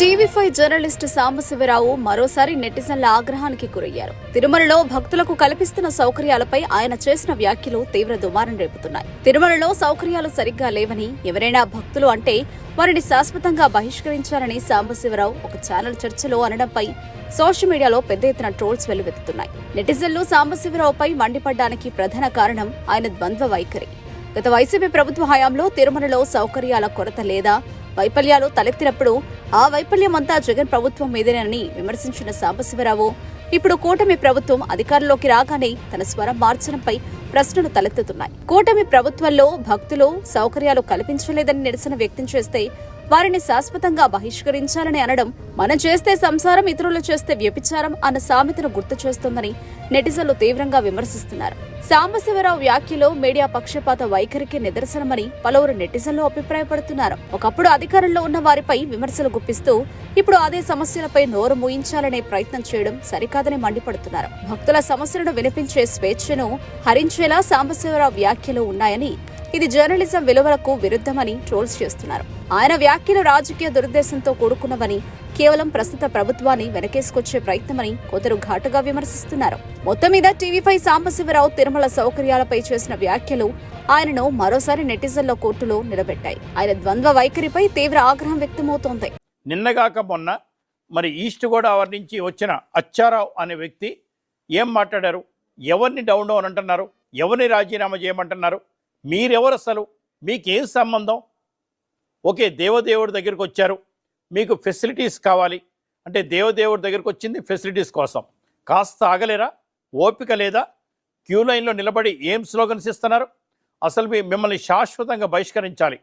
TV five journalist Sambasivarao మరోసారి నెటిజన్ల ఆగ్రహానికి గురయ్యారు. తిరుమలలో భక్తులకు కల్పిస్తున్న సౌకర్యాలపై ఆయన చేసిన వ్యాఖ్యలు తీవ్ర దుమారం రేపుతున్నాయి. తిరుమలలో సౌకర్యాలు సరిగ్గా లేవని ఎవరైనా భక్తులు అంటే వారిని శాశ్వతంగా బహిష్కరించారని సాంబశివరావు ఒక ఛానల్ చర్చలో అనడంపై సోషల్ మీడియాలో పెద్ద ఎత్తున ట్రోల్స్ వెల్లువెత్తుతున్నాయి నెటిజన్లు సాంబశివరావుపై మండిపడ్డానికి ప్రధాన కారణం ఆయన ద్వంద్వ వైఖరి. గత వైసీపీ ప్రభుత్వ హయాంలో తిరుమలలో సౌకర్యాల కొరత లేదా వైఫల్యాలు తలెత్తినప్పుడు ఆ వైఫల్యం అంతా జగన్ ప్రభుత్వం మీదేనని విమర్శించిన సాంబశివరావు. ఇప్పుడు కూటమి ప్రభుత్వం అధికారంలోకి రాగానే తన స్వరం మార్చడంపై ప్రశ్నలు తలెత్తుతున్నాయి. కూటమి ప్రభుత్వంలో భక్తులు సౌకర్యాలు కల్పించలేదని నిరసన వ్యక్తం చేస్తే వారిని శాశ్వతంగా బహిష్కరించాలని అనడం మనం చేస్తే సంసారం ఇతరులు చేస్తే వ్యభిచారం అన్న సామెతను గుర్తు చేస్తోందని నెటిజన్లు తీవ్రంగా విమర్శిస్తున్నారు. సాంబశివరావు వ్యాఖ్యలో మీడియా పక్షపాత వైఖరికి నిదర్శనమని పలువురు నెటిజన్లు అభిప్రాయపడుతున్నారు. ఒకప్పుడు అధికారంలో ఉన్న వారిపై విమర్శలు గుప్పిస్తూ ఇప్పుడు అదే సమస్యలపై నోరు మూయించాలనే ప్రయత్నం చేయడం సరికాదని మండిపడుతున్నారు. భక్తుల సమస్యలను వినిపించే స్వేచ్ఛను హరించేలా సాంబశివరావు వ్యాఖ్యలు ఉన్నాయని ఇది జర్నలిజం విలువలకు విరుద్ధమని ట్రోల్స్ చేస్తున్నారు. ఆయన వ్యాఖ్యలు రాజకీయ దురుద్దేశంతో కూడుకున్నవని కేవలం ప్రస్తుత ప్రభుత్వాన్ని వెనకేసుకొచ్చే ప్రయత్నమని కొందరు ఘాటుగా విమర్శిస్తున్నారు. మొత్తం మీద టీవీపై సాంబశివరావు తిరుమల సౌకర్యాలపై చేసిన వ్యాఖ్యలు ఆయనను మరోసారి నెటిజన్ల కోర్టులో నిలబెట్టాయి. ఆయన ద్వంద్వ వైఖరిపై తీవ్ర ఆగ్రహం వ్యక్తమవుతోంది. నిన్నగాక మొన్న మరి ఈస్ట్ గోదావరి నుంచి వచ్చిన అచ్చారావు అనే వ్యక్తి ఏం మాట్లాడారు? ఎవరిని డౌన్ డౌన్ అంటున్నారు? ఎవరిని రాజీనామా చేయమంటున్నారు? మీరెవరు అసలు? మీకేం సంబంధం? ఓకే దేవదేవుడి దగ్గరికి వచ్చారు. మీకు ఫెసిలిటీస్ కావాలి. అంటే దేవదేవుడి దగ్గరికి వచ్చింది ఫెసిలిటీస్ కోసం. కాస్త ఆగలేరా? ఓపిక లేదా? క్యూ లైన్లో నిలబడి ఏం స్లోగన్స్ ఇస్తున్నారు? అసలు మీ- మిమ్మల్ని శాశ్వతంగా బహిష్కరించాలి.